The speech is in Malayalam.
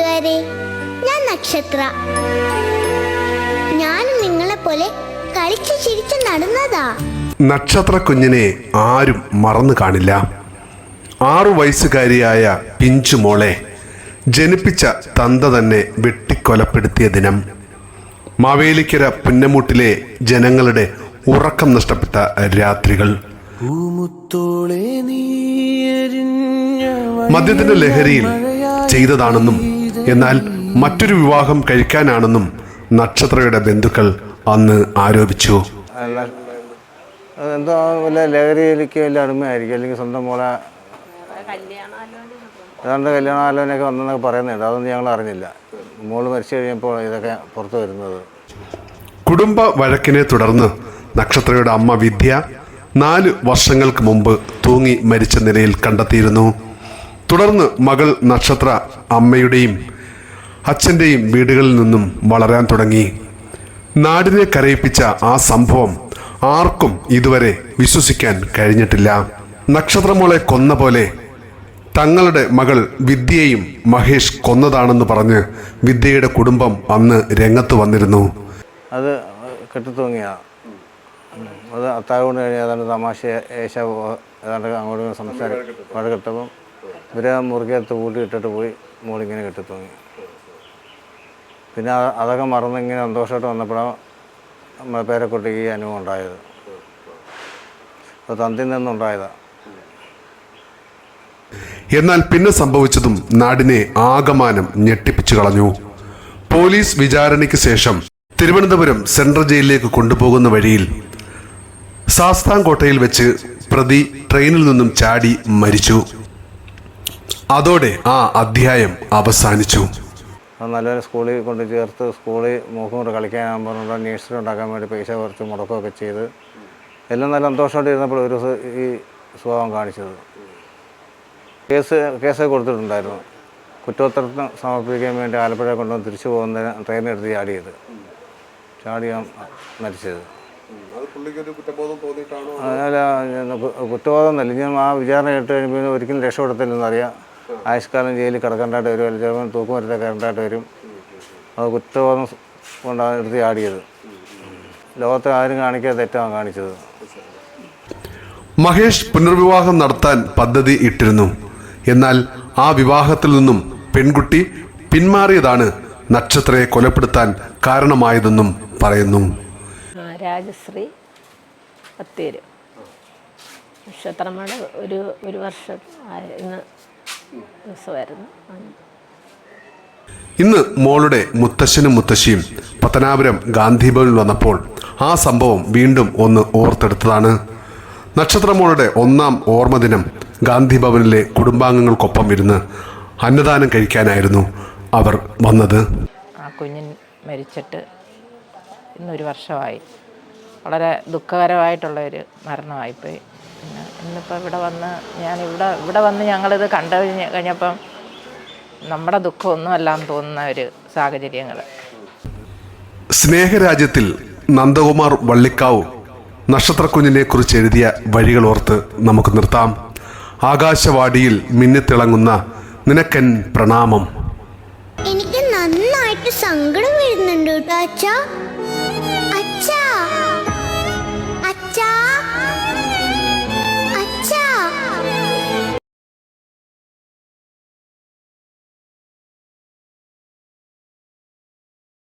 കൂട്ടുകാരെ ഞാൻ നക്ഷത്ര. ഞാനും നിങ്ങളെ പോലെ കളിച്ചു ചിരിച്ചു നടന്നതാ. നക്ഷത്ര കുഞ്ഞിനെ ആരും മറന്നു കാണില്ല. ആറു വയസ്സുകാരിയായ പിഞ്ചു മോളെ ജനിപ്പിച്ച തന്ത തന്നെ വെട്ടിക്കൊലപ്പെടുത്തിയ ദിനം. മാവേലിക്കര പുന്നമൂട്ടിലെ ജനങ്ങളുടെ ഉറക്കം നഷ്ടപ്പെട്ട രാത്രികൾ. മദ്യത്തിന്റെ ലഹരിയിൽ ചെയ്തതാണെന്നും എന്നാൽ മറ്റൊരു വിവാഹം കഴിക്കാനാണെന്നും നക്ഷത്രയുടെ ബന്ധുക്കൾ അന്ന് ആരോപിച്ചു. എന്തോ വല്ല ലഹരിയിലേക്ക് വല്ല അടിമയായിരിക്കും അല്ലെങ്കിൽ സ്വന്തം മോളെ ഏതാണ്ട് കല്യാണാലോചനയൊക്കെ വന്നെന്നൊക്കെ പറയുന്നുണ്ട് അതൊന്നും ഞങ്ങൾ അറിഞ്ഞില്ല. മോൾ മരിച്ചു കഴിഞ്ഞപ്പോൾ ഇതൊക്കെ പുറത്തു വരുന്നത്. കുടുംബ വഴക്കിനെ തുടർന്ന് നക്ഷത്രയുടെ അമ്മ വിദ്യ നാല് വർഷങ്ങൾക്ക് മുമ്പ് തൂങ്ങി മരിച്ച നിലയിൽ കണ്ടെത്തിയിരുന്നു. തുടർന്ന് മകൾ നക്ഷത്ര അമ്മയുടെയും അച്ഛന്റെയും വീടുകളിൽ നിന്നും വളരാൻ തുടങ്ങി. നാടിനെ കരയിപ്പിച്ച ആ സംഭവം ആർക്കും ഇതുവരെ വിശ്വസിക്കാൻ കഴിഞ്ഞിട്ടില്ല. നക്ഷത്രമോളെ കൊന്ന പോലെ തങ്ങളുടെ മകൾ വിദ്യയെയും മഹേഷ് കൊന്നതാണെന്ന് പറഞ്ഞ് വിദ്യയുടെ കുടുംബം അന്ന് രംഗത്ത് വന്നിരുന്നു. അത് കെട്ടിത്തൂങ്ങിയാണ് അത് അത്താഴം കൊണ്ട് കഴിഞ്ഞ് ഏതാണ്ട് തമാശ ഏശ ഏതാണ്ട് അങ്ങോട്ട് സംസാരം മഴ കിട്ടപ്പം ഇവരെ കൂട്ടി ഇട്ടിട്ട് പോയി മോളിങ്ങനെ കെട്ടിത്തൂങ്ങി പിന്നെ അത് അതൊക്കെ മറന്ന് ഇങ്ങനെ സന്തോഷമായിട്ട് വന്നപ്പോഴാണ് നമ്മളെ പേരക്കുട്ടിക്ക് ഈ അനുഭവം ഉണ്ടായത്. അത് തന്തിൽ നിന്നുണ്ടായതാണ് എന്നാൽ പിന്നെ സംഭവിച്ചതും നാടിനെ ആകമാനം ഞെട്ടിപ്പിച്ചു കളഞ്ഞു. പോലീസ് വിചാരണയ്ക്ക് ശേഷം തിരുവനന്തപുരം സെൻട്രൽ ജയിലിലേക്ക് കൊണ്ടുപോകുന്ന വഴിയിൽ സാസ്താംകോട്ടയിൽ വെച്ച് പ്രതി ട്രെയിനിൽ നിന്നും ചാടി മരിച്ചു. അതോടെ ആ അധ്യായം അവസാനിച്ചു. അത് നല്ലൊരു സ്കൂളിൽ കൊണ്ട് ചേർത്ത് സ്കൂളിൽ മുഖം കൊണ്ട് കളിക്കാൻ പറഞ്ഞുകൊണ്ട് നേഴ്സറി ഉണ്ടാക്കാൻ വേണ്ടി പൈസ കുറച്ച് മുടക്കമൊക്കെ ചെയ്ത് എല്ലാം നല്ല സന്തോഷമായിട്ട് ഇരുന്നപ്പോൾ ഒരു ദിവസം ഈ സ്വഭാവം കാണിച്ചത്. കേസ് കേസ് കൊടുത്തിട്ടുണ്ടായിരുന്നു. കുറ്റപത്രം സമർപ്പിക്കാൻ വേണ്ടി ആലപ്പുഴ കൊണ്ടുവന്ന് തിരിച്ചു പോകുന്ന ട്രെയിനെടുത്ത് ചാടിയത് ചാടിയാൻ മരിച്ചത്. അതല്ല കുറ്റബോധം എന്നല്ല ഞാൻ ആ വിചാരണ കേട്ട് കഴിയുമ്പോൾ ഒരിക്കലും രക്ഷപ്പെടത്തില്ലെന്നറിയാം ആയുഷ്കാലം ജയിലിൽ കിടക്കേണ്ടതായിട്ട് വരും അല്ലെങ്കിൽ ചിലപ്പോൾ തൂക്കുമരത്തെ കയറേണ്ടതായിട്ട് വരും. അത് കുറ്റബോധം കൊണ്ടാണ് എടുത്ത് ചാടിയത്. ലോകത്തെ ആരും കാണിക്കാതെ തെറ്റാണ് കാണിച്ചത്. മഹേഷ് പുനർവിവാഹം നടത്താൻ പദ്ധതി ഇട്ടിരുന്നു. എന്നാൽ ആ വിവാഹത്തിൽ നിന്നും പെൺകുട്ടി പിന്മാറിയതാണ് നക്ഷത്രയെ കൊലപ്പെടുത്താൻ കാരണമായതെന്നും പറയുന്നു. രാജശ്രീ പത്തേര് നക്ഷത്രമാണ് ഒരു ഒരു വർഷം ദിവസമായിരുന്നു ഇന്ന് മോളുടെ മുത്തശ്ശനും മുത്തശ്ശിയും പത്തനാപുരം ഗാന്ധിഭവനിൽ വന്നപ്പോൾ ആ സംഭവം വീണ്ടും ഒന്ന് ഓർത്തെടുത്തതാണ്. നക്ഷത്രമോളുടെ ഒന്നാം ഓർമ്മദിനം ഗാന്ധിഭവനിലെ കുടുംബാംഗങ്ങൾക്കൊപ്പം ഇരുന്ന് അന്നദാനം കഴിക്കാനായിരുന്നു അവർ വന്നത്. ആ കുഞ്ഞിൻ മരിച്ചിട്ട് ഇന്നൊരു വർഷമായി. വളരെ ദുഃഖകരമായിട്ടുള്ള ഒരു മരണമായിപ്പോയി. പിന്നെ ഇന്നിപ്പോൾ ഇവിടെ വന്ന് ഞാൻ ഇവിടെ ഇവിടെ വന്ന് ഞങ്ങളിത് കണ്ടു കഴിഞ്ഞ് കഴിഞ്ഞപ്പം നമ്മുടെ ദുഃഖമൊന്നും അല്ലാന്ന് തോന്നുന്ന ഒരു സാഹചര്യങ്ങൾ സ്നേഹരാജ്യത്തിൽ നന്ദകുമാർ വള്ളിക്കാവ് നക്ഷത്രക്കുഞ്ഞിനെ കുറിച്ച് എഴുതിയ വഴികളോർത്ത് നമുക്ക് നിർത്താം. ആകാശവാടിയിൽ മിന്നിത്തിളങ്ങുന്ന നിനക്കൻ പ്രണാമം. എനിക്ക് നന്നായിട്ട് സങ്കടം വരുന്നുണ്ട് കേട്ടോ അച്ഛാ. അച്ഛാ. അച്ഛാ.